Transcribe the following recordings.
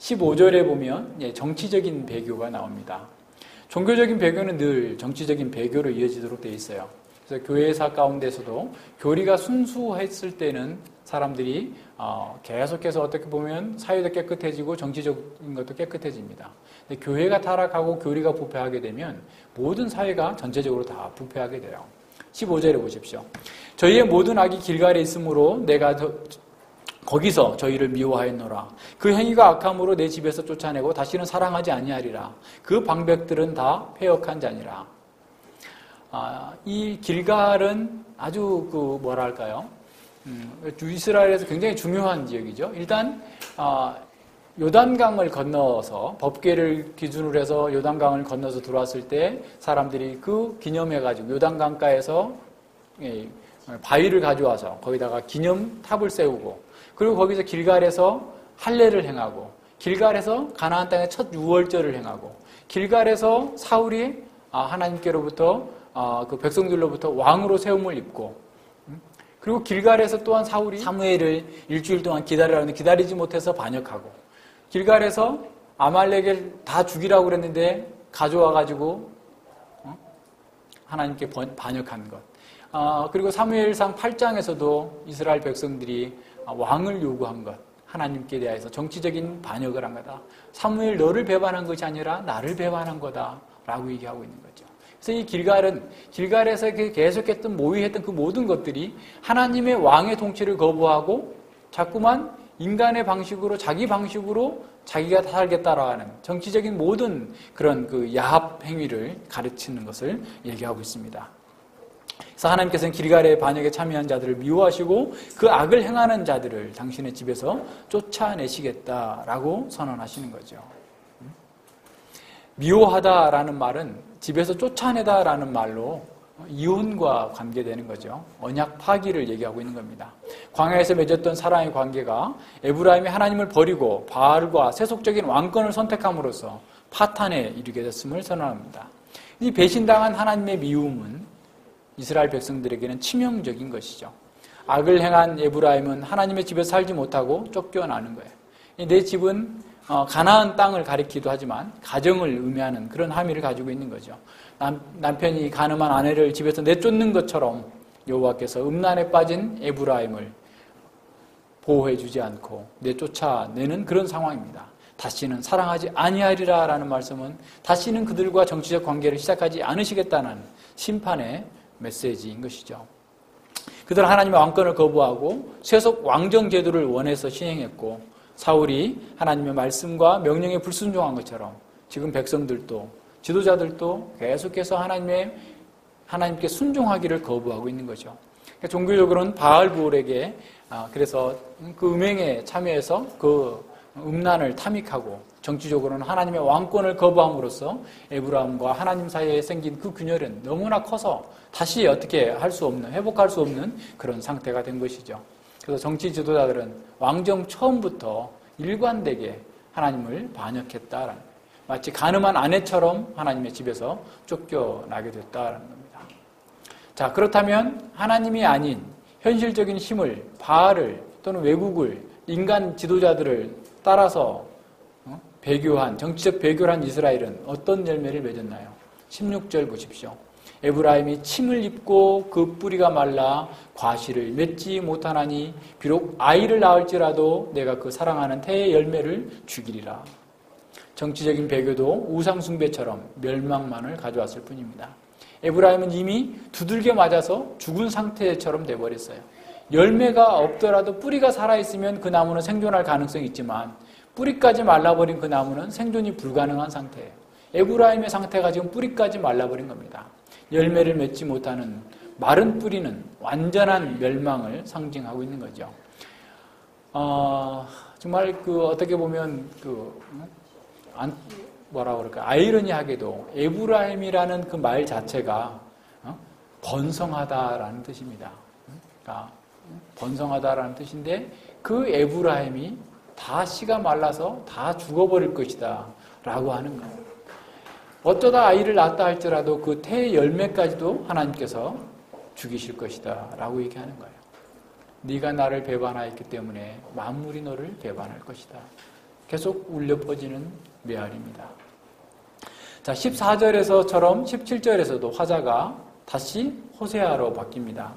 15절에 보면 예, 정치적인 배교가 나옵니다. 종교적인 배교는 늘 정치적인 배교로 이어지도록 되어 있어요. 그래서 교회사 가운데서도 교리가 순수했을 때는 사람들이 어, 계속해서 어떻게 보면 사회도 깨끗해지고 정치적인 것도 깨끗해집니다. 근데 교회가 타락하고 교리가 부패하게 되면 모든 사회가 전체적으로 다 부패하게 돼요. 15절에 보십시오. 저희의 모든 악이 길갈에 있으므로 내가 저, 거기서 저희를 미워하였노라. 그 행위가 악함으로 내 집에서 쫓아내고 다시는 사랑하지 아니하리라. 그 방백들은 다 폐역한 자니라. 아, 이 길갈은 아주 그 뭐랄까요? 음, 이스라엘에서 굉장히 중요한 지역이죠. 일단 아, 요단강을 건너서 법계를 기준으로 해서 요단강을 건너서 들어왔을 때 사람들이 그 기념해가지고 요단강가에서 예, 바위를 가져와서 거기다가 기념탑을 세우고 그리고 거기서 길갈에서 할례를 행하고 길갈에서 가나안 땅의 첫 유월절을 행하고 길갈에서 사울이 아, 하나님께로부터 아, 그 백성들로부터 왕으로 세움을 입고 음? 그리고 길갈에서 또한 사울이 사무엘을 일주일 동안 기다리라는데 기다리지 못해서 반역하고 길갈에서 아말렉을 다 죽이라고 그랬는데 가져와 가지고 어? 하나님께 반역한 것. 아, 그리고 사무엘상 8장에서도 이스라엘 백성들이 왕을 요구한 것. 하나님께 대해서 정치적인 반역을 한 거다. 사무엘 너를 배반한 것이 아니라 나를 배반한 거다 라고 얘기하고 있는 거죠. 그래서 이 길갈은 길갈에서 그 계속했던 모의했던 그 모든 것들이 하나님의 왕의 통치를 거부하고 자꾸만 인간의 방식으로 자기 방식으로 자기가 살겠다라는 정치적인 모든 그런 그 야합 행위를 가르치는 것을 얘기하고 있습니다. 그래서 하나님께서는 길갈의 반역에 참여한 자들을 미워하시고 그 악을 행하는 자들을 당신의 집에서 쫓아내시겠다라고 선언하시는 거죠. 미워하다라는 말은 집에서 쫓아내다라는 말로 이혼과 관계되는 거죠. 언약 파기를 얘기하고 있는 겁니다. 광야에서 맺었던 사랑의 관계가 에브라임이 하나님을 버리고 바알과 세속적인 왕권을 선택함으로써 파탄에 이르게 됐음을 선언합니다. 이 배신당한 하나님의 미움은 이스라엘 백성들에게는 치명적인 것이죠. 악을 행한 에브라임은 하나님의 집에 살지 못하고 쫓겨나는 거예요. 내 집은 어, 가나안 땅을 가리키도 하지만 가정을 의미하는 그런 함의를 가지고 있는 거죠. 남, 편이 가늠한 아내를 집에서 내쫓는 것처럼 여호와께서 음란에 빠진 에브라임을 보호해 주지 않고 내쫓아내는 그런 상황입니다. 다시는 사랑하지 아니하리라라는 말씀은 다시는 그들과 정치적 관계를 시작하지 않으시겠다는 심판의 메시지인 것이죠. 그들은 하나님의 왕권을 거부하고 세속 왕정 제도를 원해서 시행했고 사울이 하나님의 말씀과 명령에 불순종한 것처럼 지금 백성들도 지도자들도 계속해서 하나님의 하나님께 순종하기를 거부하고 있는 거죠. 그러니까 종교적으로는 바알부올에게 아, 그래서 그 음행에 참여해서 그 음란을 탐닉하고 정치적으로는 하나님의 왕권을 거부함으로써 에브라함과 하나님 사이에 생긴 그 균열은 너무나 커서 다시 어떻게 할 수 없는 회복할 수 없는 그런 상태가 된 것이죠. 그래서 정치 지도자들은 왕정 처음부터 일관되게 하나님을 반역했다라는 마치 가늠한 아내처럼 하나님의 집에서 쫓겨나게 됐다는 겁니다. 자, 그렇다면 하나님이 아닌 현실적인 힘을, 바알을 또는 외국을, 인간 지도자들을 따라서 어? 배교한, 정치적 배교를 한 이스라엘은 어떤 열매를 맺었나요? 16절 보십시오. 에브라임이 침을 입고 그 뿌리가 말라 과실을 맺지 못하나니 비록 아이를 낳을지라도 내가 그 사랑하는 태의 열매를 죽이리라. 정치적인 배교도 우상숭배처럼 멸망만을 가져왔을 뿐입니다. 에브라임은 이미 두들겨 맞아서 죽은 상태처럼 돼버렸어요. 열매가 없더라도 뿌리가 살아있으면 그 나무는 생존할 가능성이 있지만 뿌리까지 말라버린 그 나무는 생존이 불가능한 상태예요. 에브라임의 상태가 지금 뿌리까지 말라버린 겁니다. 열매를 맺지 못하는 마른 뿌리는 완전한 멸망을 상징하고 있는 거죠. 어, 정말 그 어떻게 보면 그 안, 뭐라 그럴까 아이러니하게도 에브라임이라는 그 말 자체가 어? 번성하다라는 뜻입니다. 그러니까 번성하다라는 뜻인데 그 에브라임이 다 씨가 말라서 다 죽어버릴 것이다 라고 하는 거예요. 어쩌다 아이를 낳았다 할지라도 그태 열매까지도 하나님께서 죽이실 것이다 라고 얘기하는 거예요. 네가 나를 배반하였기 때문에 만물이 너를 배반할 것이다. 계속 울려 퍼지는 메아리입니다. 자, 14절에서처럼 17절에서도 화자가 다시 호세아로 바뀝니다.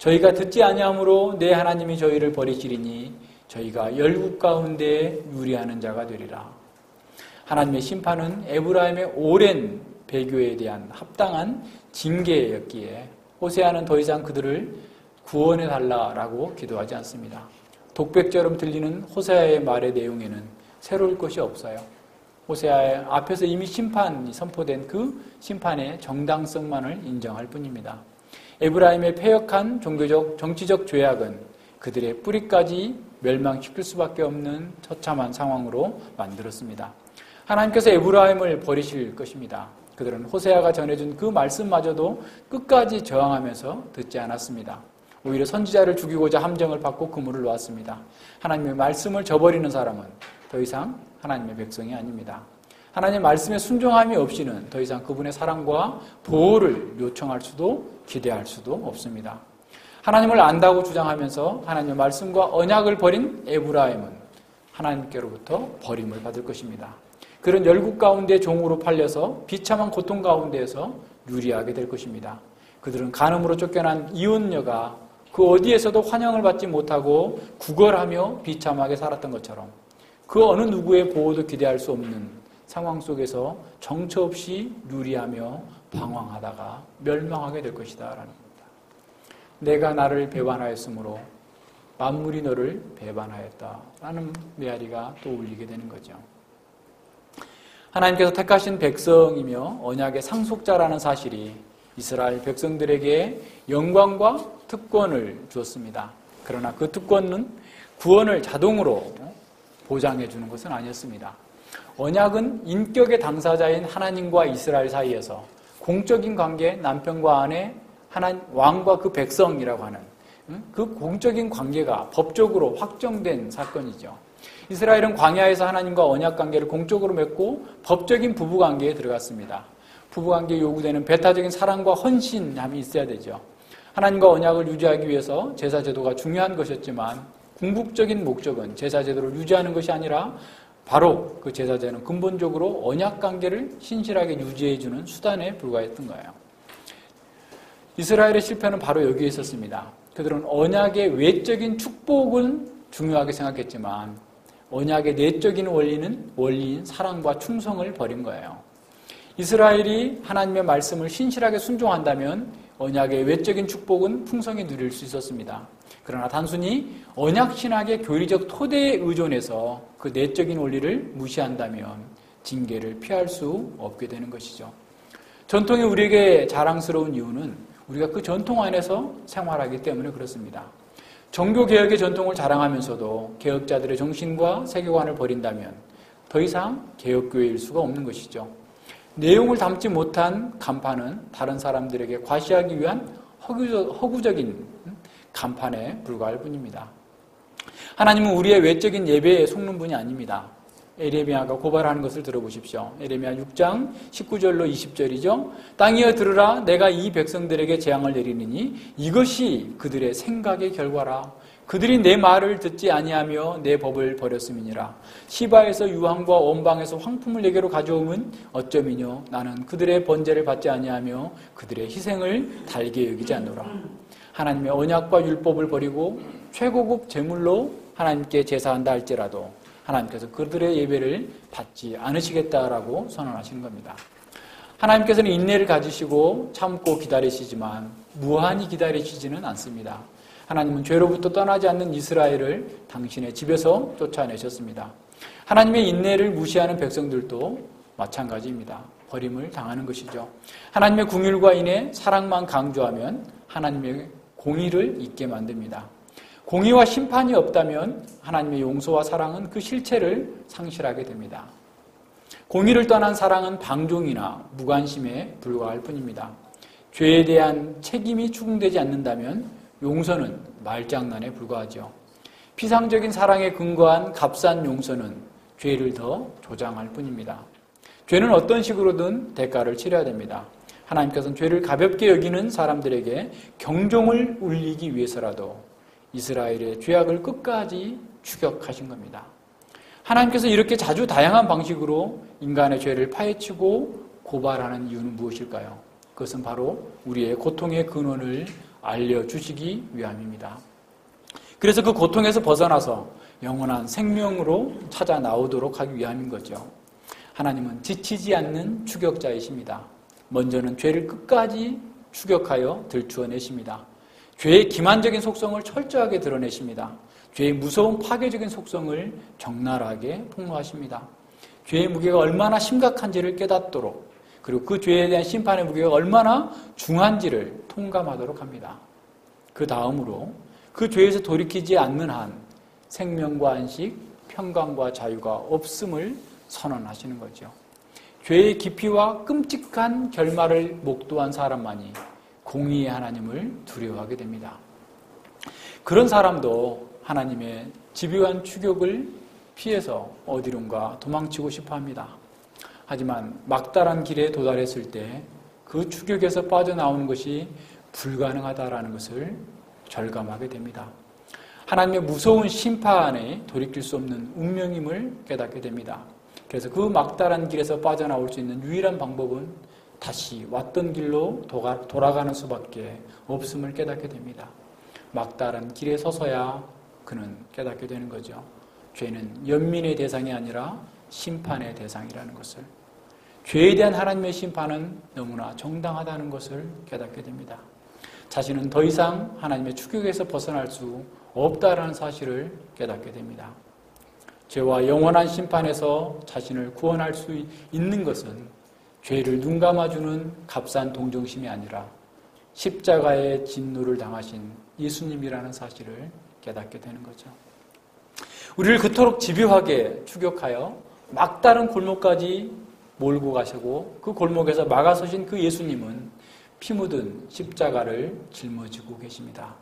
저희가 듣지 아니함으로 내 하나님이 저희를 버리시리니 저희가 열국 가운데 유리하는 자가 되리라. 하나님의 심판은 에브라임의 오랜 배교에 대한 합당한 징계였기에 호세아는 더 이상 그들을 구원해 달라라고 기도하지 않습니다. 독백처럼 들리는 호세아의 말의 내용에는 새로울 것이 없어요. 호세아의 앞에서 이미 심판이 선포된 그 심판의 정당성만을 인정할 뿐입니다. 에브라임의 폐역한 종교적 정치적 죄악은 그들의 뿌리까지 멸망시킬 수밖에 없는 처참한 상황으로 만들었습니다. 하나님께서 에브라임을 버리실 것입니다. 그들은 호세아가 전해준 그 말씀마저도 끝까지 저항하면서 듣지 않았습니다. 오히려 선지자를 죽이고자 함정을 받고 그물을 놓았습니다. 하나님의 말씀을 저버리는 사람은 더 이상 하나님의 백성이 아닙니다. 하나님 말씀에 순종함이 없이는 더 이상 그분의 사랑과 보호를 요청할 수도 기대할 수도 없습니다. 하나님을 안다고 주장하면서 하나님의 말씀과 언약을 버린 에브라임은 하나님께로부터 버림을 받을 것입니다. 그런 열국 가운데 종으로 팔려서 비참한 고통 가운데에서 유리하게 될 것입니다. 그들은 간음으로 쫓겨난 이혼녀가 그 어디에서도 환영을 받지 못하고 구걸하며 비참하게 살았던 것처럼 그 어느 누구의 보호도 기대할 수 없는 상황 속에서 정처 없이 유리하며 방황하다가 멸망하게 될 것이다. 라는 겁니다. 내가 나를 배반하였으므로 만물이 너를 배반하였다. 라는 메아리가 또 울리게 되는 거죠. 하나님께서 택하신 백성이며 언약의 상속자라는 사실이 이스라엘 백성들에게 영광과 특권을 주었습니다. 그러나 그 특권은 구원을 자동으로 보장해 주는 것은 아니었습니다. 언약은 인격의 당사자인 하나님과 이스라엘 사이에서 공적인 관계, 남편과 아내, 하나 왕과 그 백성이라고 하는 그 공적인 관계가 법적으로 확정된 사건이죠. 이스라엘은 광야에서 하나님과 언약 관계를 공적으로 맺고 법적인 부부 관계에 들어갔습니다. 부부 관계에 요구되는 배타적인 사랑과 헌신함이 있어야 되죠. 하나님과 언약을 유지하기 위해서 제사 제도가 중요한 것이었지만 궁극적인 목적은 제사 제도를 유지하는 것이 아니라 바로 그 제사제는 근본적으로 언약 관계를 신실하게 유지해주는 수단에 불과했던 거예요. 이스라엘의 실패는 바로 여기에 있었습니다. 그들은 언약의 외적인 축복은 중요하게 생각했지만 언약의 내적인 원리는 원리인 사랑과 충성을 버린 거예요. 이스라엘이 하나님의 말씀을 신실하게 순종한다면 언약의 외적인 축복은 풍성히 누릴 수 있었습니다. 그러나 단순히 언약 신학의 교리적 토대에 의존해서 그 내적인 원리를 무시한다면 징계를 피할 수 없게 되는 것이죠. 전통이 우리에게 자랑스러운 이유는 우리가 그 전통 안에서 생활하기 때문에 그렇습니다. 종교 개혁의 전통을 자랑하면서도 개혁자들의 정신과 세계관을 버린다면 더 이상 개혁교회일 수가 없는 것이죠. 내용을 담지 못한 간판은 다른 사람들에게 과시하기 위한 허구적인 간판에 불과할 뿐입니다. 하나님은 우리의 외적인 예배에 속는 분이 아닙니다. 에레미야가 고발하는 것을 들어보십시오. 에레미야 6장 19절로 20절이죠. 땅이여 들으라 내가 이 백성들에게 재앙을 내리느니 이것이 그들의 생각의 결과라. 그들이 내 말을 듣지 아니하며 내 법을 버렸음이니라. 시바에서 유황과 원방에서 황품을 내게로 가져오면 어쩌미뇨 나는 그들의 번제를 받지 아니하며 그들의 희생을 달게 여기지 않노라. 하나님의 언약과 율법을 버리고 최고급 제물로 하나님께 제사한다 할지라도 하나님께서 그들의 예배를 받지 않으시겠다라고 선언하시는 겁니다. 하나님께서는 인내를 가지시고 참고 기다리시지만 무한히 기다리시지는 않습니다. 하나님은 죄로부터 떠나지 않는 이스라엘을 당신의 집에서 쫓아내셨습니다. 하나님의 인내를 무시하는 백성들도 마찬가지입니다. 버림을 당하는 것이죠. 하나님의 궁율과 인해 사랑만 강조하면 하나님의 공의를 잊게 만듭니다. 공의와 심판이 없다면 하나님의 용서와 사랑은 그 실체를 상실하게 됩니다. 공의를 떠난 사랑은 방종이나 무관심에 불과할 뿐입니다. 죄에 대한 책임이 추궁되지 않는다면 용서는 말장난에 불과하죠. 피상적인 사랑에 근거한 값싼 용서는 죄를 더 조장할 뿐입니다. 죄는 어떤 식으로든 대가를 치러야 됩니다. 하나님께서는 죄를 가볍게 여기는 사람들에게 경종을 울리기 위해서라도 이스라엘의 죄악을 끝까지 추격하신 겁니다. 하나님께서 이렇게 자주 다양한 방식으로 인간의 죄를 파헤치고 고발하는 이유는 무엇일까요? 그것은 바로 우리의 고통의 근원을 알려주시기 위함입니다. 그래서 그 고통에서 벗어나서 영원한 생명으로 찾아 나오도록 하기 위함인 거죠. 하나님은 지치지 않는 추격자이십니다. 먼저는 죄를 끝까지 추격하여 들추어내십니다. 죄의 기만적인 속성을 철저하게 드러내십니다. 죄의 무서운 파괴적인 속성을 적나라하게 폭로하십니다. 죄의 무게가 얼마나 심각한지를 깨닫도록 그리고 그 죄에 대한 심판의 무게가 얼마나 중한지를 통감하도록 합니다. 그 다음으로 그 죄에서 돌이키지 않는 한 생명과 안식, 평강과 자유가 없음을 선언하시는 거죠. 죄의 깊이와 끔찍한 결말을 목도한 사람만이 공의의 하나님을 두려워하게 됩니다. 그런 사람도 하나님의 집요한 추격을 피해서 어디론가 도망치고 싶어 합니다. 하지만 막다른 길에 도달했을 때 그 추격에서 빠져나오는 것이 불가능하다라는 것을 절감하게 됩니다. 하나님의 무서운 심판에 돌이킬 수 없는 운명임을 깨닫게 됩니다. 그래서 그 막다른 길에서 빠져나올 수 있는 유일한 방법은 다시 왔던 길로 돌아가는 수밖에 없음을 깨닫게 됩니다. 막다른 길에 서서야 그는 깨닫게 되는 거죠. 죄는 연민의 대상이 아니라 심판의 대상이라는 것을. 죄에 대한 하나님의 심판은 너무나 정당하다는 것을 깨닫게 됩니다. 자신은 더 이상 하나님의 추격에서 벗어날 수 없다라는 사실을 깨닫게 됩니다. 죄와 영원한 심판에서 자신을 구원할 수 있는 것은 죄를 눈 감아주는 값싼 동정심이 아니라 십자가의 진노를 당하신 예수님이라는 사실을 깨닫게 되는 거죠. 우리를 그토록 집요하게 추격하여 막다른 골목까지 몰고 가시고 그 골목에서 막아서신 그 예수님은 피 묻은 십자가를 짊어지고 계십니다.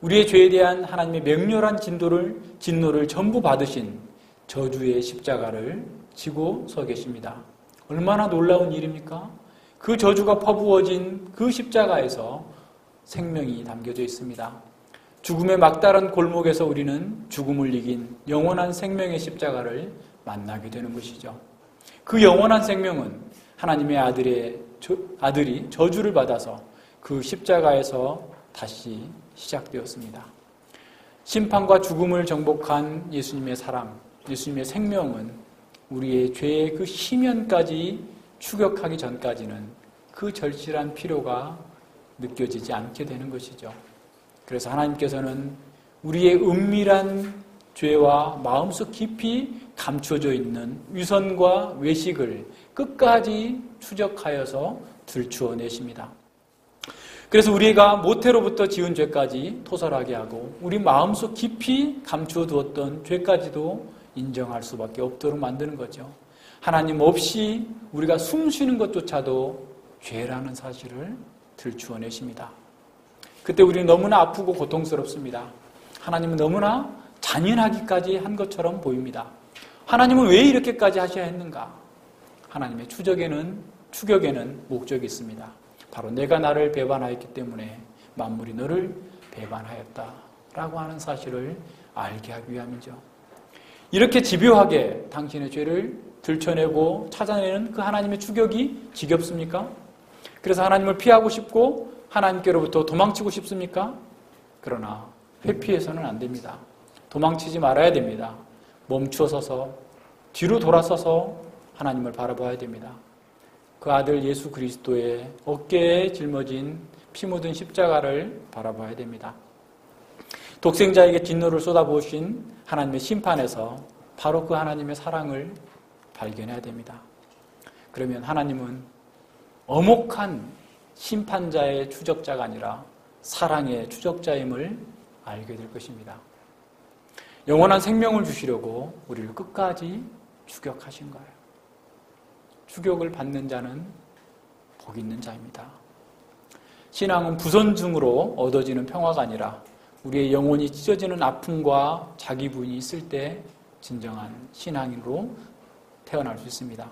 우리의 죄에 대한 하나님의 맹렬한 진도를, 진노를 전부 받으신 저주의 십자가를 지고 서 계십니다. 얼마나 놀라운 일입니까? 그 저주가 퍼부어진 그 십자가에서 생명이 담겨져 있습니다. 죽음의 막다른 골목에서 우리는 죽음을 이긴 영원한 생명의 십자가를 만나게 되는 것이죠. 그 영원한 생명은 하나님의 아들의 아들이 저주를 받아서 그 십자가에서 다시 시작되었습니다. 심판과 죽음을 정복한 예수님의 사랑, 예수님의 생명은 우리의 죄의 그 희면까지 추격하기 전까지는 그 절실한 필요가 느껴지지 않게 되는 것이죠. 그래서 하나님께서는 우리의 은밀한 죄와 마음속 깊이 감춰져 있는 위선과 외식을 끝까지 추적하여서 들추어 내십니다. 그래서 우리가 모태로부터 지은 죄까지 토설하게 하고 우리 마음속 깊이 감추어 두었던 죄까지도 인정할 수밖에 없도록 만드는 거죠. 하나님 없이 우리가 숨 쉬는 것조차도 죄라는 사실을 들추어 내십니다. 그때 우리는 너무나 아프고 고통스럽습니다. 하나님은 너무나 잔인하기까지 한 것처럼 보입니다. 하나님은 왜 이렇게까지 하셔야 했는가? 하나님의 추적에는, 추격에는 목적이 있습니다. 바로 내가 나를 배반하였기 때문에 만물이 너를 배반하였다. 라고 하는 사실을 알게 하기 위함이죠. 이렇게 집요하게 당신의 죄를 들춰내고 찾아내는 그 하나님의 추격이 지겹습니까? 그래서 하나님을 피하고 싶고 하나님께로부터 도망치고 싶습니까? 그러나 회피해서는 안 됩니다. 도망치지 말아야 됩니다. 멈추어 서서 뒤로 돌아서서 하나님을 바라봐야 됩니다. 그 아들 예수 그리스도의 어깨에 짊어진 피 묻은 십자가를 바라봐야 됩니다. 독생자에게 진노를 쏟아부으신 하나님의 심판에서 바로 그 하나님의 사랑을 발견해야 됩니다. 그러면 하나님은 어목한 심판자의 추적자가 아니라 사랑의 추적자임을 알게 될 것입니다. 영원한 생명을 주시려고 우리를 끝까지 추격하신 거예요. 추격을 받는 자는 복 있는 자입니다. 신앙은 부선중으로 얻어지는 평화가 아니라 우리의 영혼이 찢어지는 아픔과 자기 부인이 있을 때 진정한 신앙인으로 태어날 수 있습니다.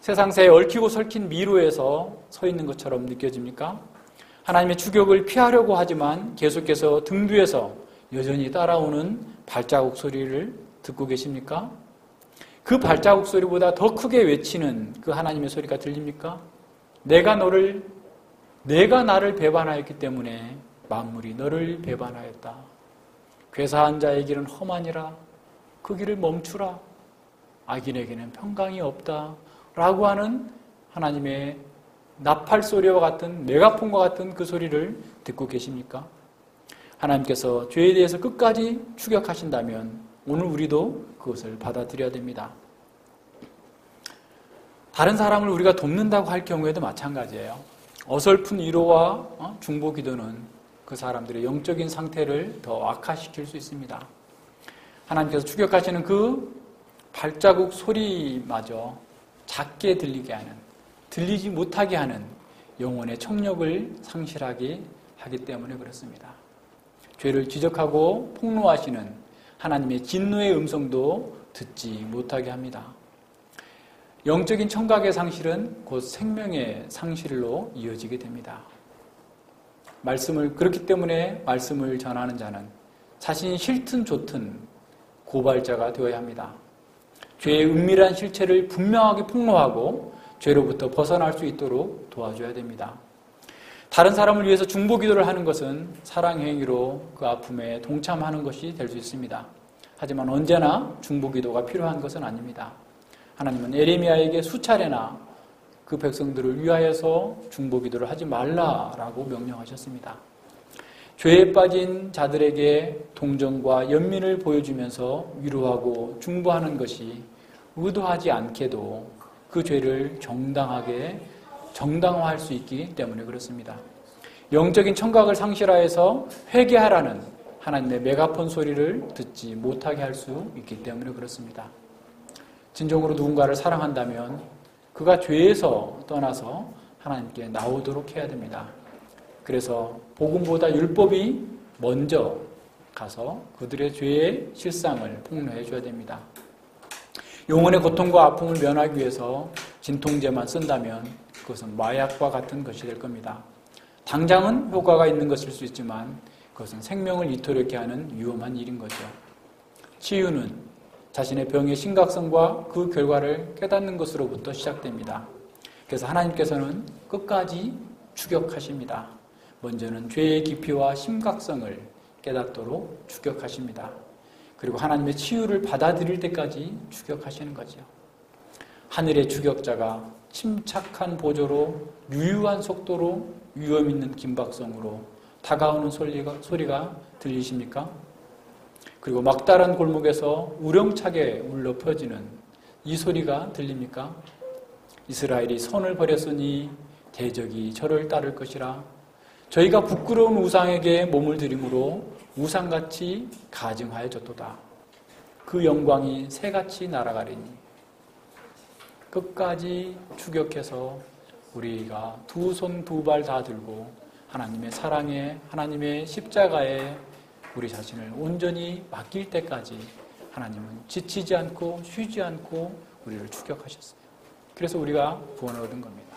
세상사에 얽히고 설킨 미로에서 서 있는 것처럼 느껴집니까? 하나님의 추격을 피하려고 하지만 계속해서 등 뒤에서 여전히 따라오는 발자국 소리를 듣고 계십니까? 그 발자국 소리보다 더 크게 외치는 그 하나님의 소리가 들립니까? 내가 너를 내가 나를 배반하였기 때문에 만물이 너를 배반하였다. 괴사한 자의 길은 험하니라. 그 길을 멈추라. 악인에게는 평강이 없다. 라고 하는 하나님의 나팔 소리와 같은 메가폰과 같은 그 소리를 듣고 계십니까? 하나님께서 죄에 대해서 끝까지 추격하신다면 오늘 우리도 그것을 받아들여야 됩니다. 다른 사람을 우리가 돕는다고 할 경우에도 마찬가지예요. 어설픈 위로와 어, 중보 기도는 그 사람들의 영적인 상태를 더 악화시킬 수 있습니다. 하나님께서 추격하시는 그 발자국 소리마저 작게 들리게 하는, 들리지 못하게 하는 영혼의 청력을 상실하게 하기 때문에 그렇습니다. 죄를 지적하고 폭로하시는 하나님의 진노의 음성도 듣지 못하게 합니다. 영적인 청각의 상실은 곧 생명의 상실로 이어지게 됩니다. 말씀을 그렇기 때문에 말씀을 전하는 자는 자신이 싫든 좋든 고발자가 되어야 합니다. 죄의 은밀한 실체를 분명하게 폭로하고 죄로부터 벗어날 수 있도록 도와줘야 됩니다. 다른 사람을 위해서 중보 기도를 하는 것은 사랑 행위로 그 아픔에 동참하는 것이 될 수 있습니다. 하지만 언제나 중보 기도가 필요한 것은 아닙니다. 하나님은 에레미야에게 수차례나 그 백성들을 위하여서 중보 기도를 하지 말라라고 명령하셨습니다. 죄에 빠진 자들에게 동정과 연민을 보여주면서 위로하고 중보하는 것이 의도하지 않게도 그 죄를 정당하게 정당화할 수 있기 때문에 그렇습니다. 영적인 청각을 상실하여서 회개하라는 하나님의 메가폰 소리를 듣지 못하게 할 수 있기 때문에 그렇습니다. 진정으로 누군가를 사랑한다면 그가 죄에서 떠나서 하나님께 나오도록 해야 됩니다. 그래서 복음보다 율법이 먼저 가서 그들의 죄의 실상을 폭로해 줘야 됩니다. 영혼의 고통과 아픔을 면하기 위해서 진통제만 쓴다면 그것은 마약과 같은 것이 될 겁니다. 당장은 효과가 있는 것일 수 있지만 그것은 생명을 이토록 하는 위험한 일인 거죠. 치유는 자신의 병의 심각성과 그 결과를 깨닫는 것으로부터 시작됩니다. 그래서 하나님께서는 끝까지 추격하십니다. 먼저는 죄의 깊이와 심각성을 깨닫도록 추격하십니다. 그리고 하나님의 치유를 받아들일 때까지 추격하시는 거죠. 하늘의 추격자가 침착한 보조로 유유한 속도로 위험 있는 긴박성으로 다가오는 소리가, 소리가 들리십니까? 그리고 막다른 골목에서 우렁차게 울려 퍼지는 이 소리가 들립니까? 이스라엘이 선을 버렸으니 대적이 저를 따를 것이라 저희가 부끄러운 우상에게 몸을 들임으로 우상같이 가증하여졌도다. 그 영광이 새같이 날아가리니 끝까지 추격해서 우리가 두 손 두 발 다 들고 하나님의 사랑에 하나님의 십자가에 우리 자신을 온전히 맡길 때까지 하나님은 지치지 않고 쉬지 않고 우리를 추격하셨어요. 그래서 우리가 구원을 얻은 겁니다.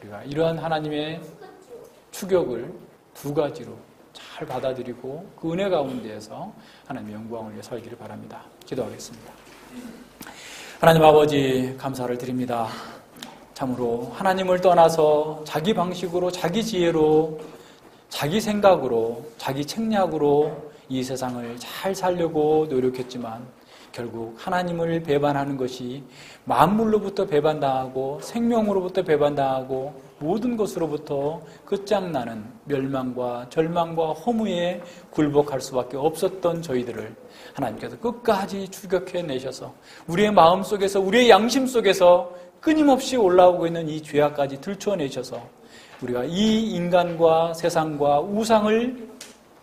우리가 이러한 하나님의 추격을 두 가지로 잘 받아들이고 그 은혜 가운데에서 하나님의 영광을 위해 살기를 바랍니다. 기도하겠습니다. 하나님 아버지 감사를 드립니다. 참으로 하나님을 떠나서 자기 방식으로 자기 지혜로 자기 생각으로 자기 책략으로 이 세상을 잘 살려고 노력했지만 결국 하나님을 배반하는 것이 만물로부터 배반당하고 생명으로부터 배반당하고 모든 것으로부터 끝장나는 멸망과 절망과 허무에 굴복할 수밖에 없었던 저희들을 하나님께서 끝까지 추격해 내셔서 우리의 마음 속에서 우리의 양심 속에서 끊임없이 올라오고 있는 이 죄악까지 들춰내셔서 우리가 이 인간과 세상과 우상을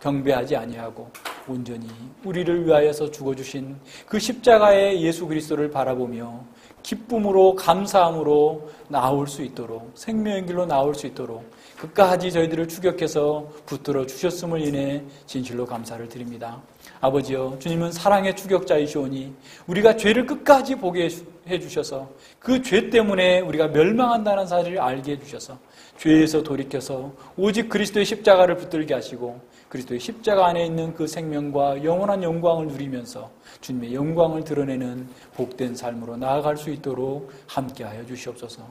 경배하지 아니하고 온전히 우리를 위하여서 죽어주신 그 십자가의 예수 그리스도를 바라보며 기쁨으로 감사함으로 나올 수 있도록 생명의 길로 나올 수 있도록 끝까지 저희들을 추격해서 붙들어 주셨음을 인해 진실로 감사를 드립니다. 아버지여, 주님은 사랑의 추격자이시오니 우리가 죄를 끝까지 보게 해주셔서 그 죄 때문에 우리가 멸망한다는 사실을 알게 해주셔서 죄에서 돌이켜서 오직 그리스도의 십자가를 붙들게 하시고 그리스도의 십자가 안에 있는 그 생명과 영원한 영광을 누리면서 주님의 영광을 드러내는 복된 삶으로 나아갈 수 있도록 함께하여 주시옵소서.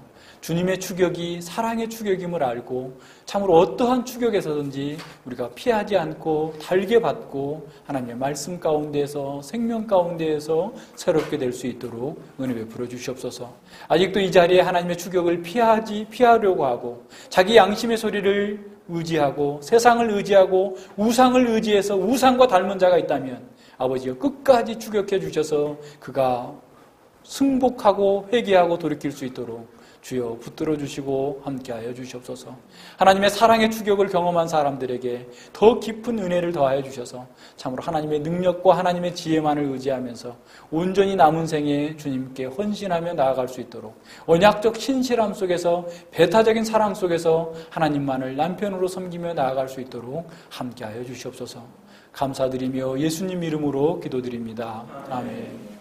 주님의 추격이 사랑의 추격임을 알고 참으로 어떠한 추격에서든지 우리가 피하지 않고 달게 받고 하나님의 말씀 가운데에서 생명 가운데에서 새롭게 될 수 있도록 은혜 베풀 어 주시옵소서. 아직도 이 자리에 하나님의 추격을 피하지 피하려고 하고 자기 양심의 소리를 의지하고 세상을 의지하고 우상을 의지해서 우상과 닮은 자가 있다면 아버지여 끝까지 추격해 주셔서 그가 승복하고 회개하고 돌이킬 수 있도록 주여 붙들어 주시고 함께하여 주시옵소서. 하나님의 사랑의 추격을 경험한 사람들에게 더 깊은 은혜를 더하여 주셔서 참으로 하나님의 능력과 하나님의 지혜만을 의지하면서 온전히 남은 생에 주님께 헌신하며 나아갈 수 있도록 언약적 신실함 속에서 배타적인 사랑 속에서 하나님만을 남편으로 섬기며 나아갈 수 있도록 함께하여 주시옵소서. 감사드리며 예수님 이름으로 기도드립니다. 아멘.